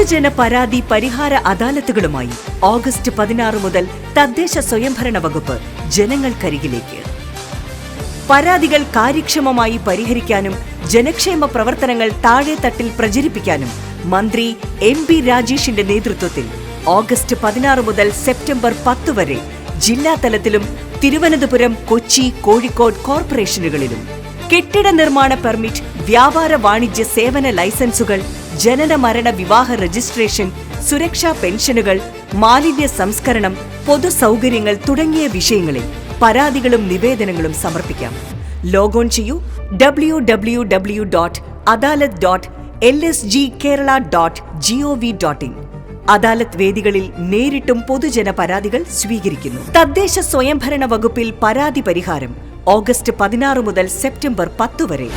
പൊതുജന പരാതി പരിഹാര അദാലത്തുകളുമായി ഓഗസ്റ്റ് പതിനാറ് മുതൽ തദ്ദേശ സ്വയംഭരണ വകുപ്പ് ജനങ്ങൾക്കരികിലേക്ക്. പരാതികൾ കാര്യക്ഷമമായി പരിഹരിക്കാനും ജനക്ഷേമ പ്രവർത്തനങ്ങൾ താഴെത്തട്ടിൽ പ്രചരിപ്പിക്കാനും മന്ത്രി എം ബി രാജേഷിന്റെ നേതൃത്വത്തിൽ ഓഗസ്റ്റ് പതിനാറ് മുതൽ സെപ്റ്റംബർ പത്ത് വരെ ജില്ലാതലത്തിലും തിരുവനന്തപുരം കൊച്ചി കോഴിക്കോട് കോർപ്പറേഷനുകളിലും കെട്ടിട നിർമ്മാണ പെർമിറ്റ് വ്യാപാര വാണിജ്യ സേവന ലൈസൻസുകൾ ജനന മരണ വിവാഹ രജിസ്ട്രേഷൻ സുരക്ഷാ പെൻഷനുകൾ മാലിന്യ സംസ്കരണം പൊതുസൗകര്യങ്ങൾ തുടങ്ങിയ വിഷയങ്ങളിൽ പരാതികളും നിവേദനങ്ങളും സമർപ്പിക്കാം. ലോഗോൺ ചെയ്യൂ. W W W dot Adalat dot L S G Kerala dot G O V dot in അദാലത്ത് വേദികളിൽ നേരിട്ടും പൊതുജന പരാതികൾ സ്വീകരിക്കുന്നു. തദ്ദേശ സ്വയംഭരണ വകുപ്പിൽ പരാതി പരിഹാരം ഓഗസ്റ്റ് പതിനാറ് മുതൽ സെപ്റ്റംബർ പത്ത് വരെ.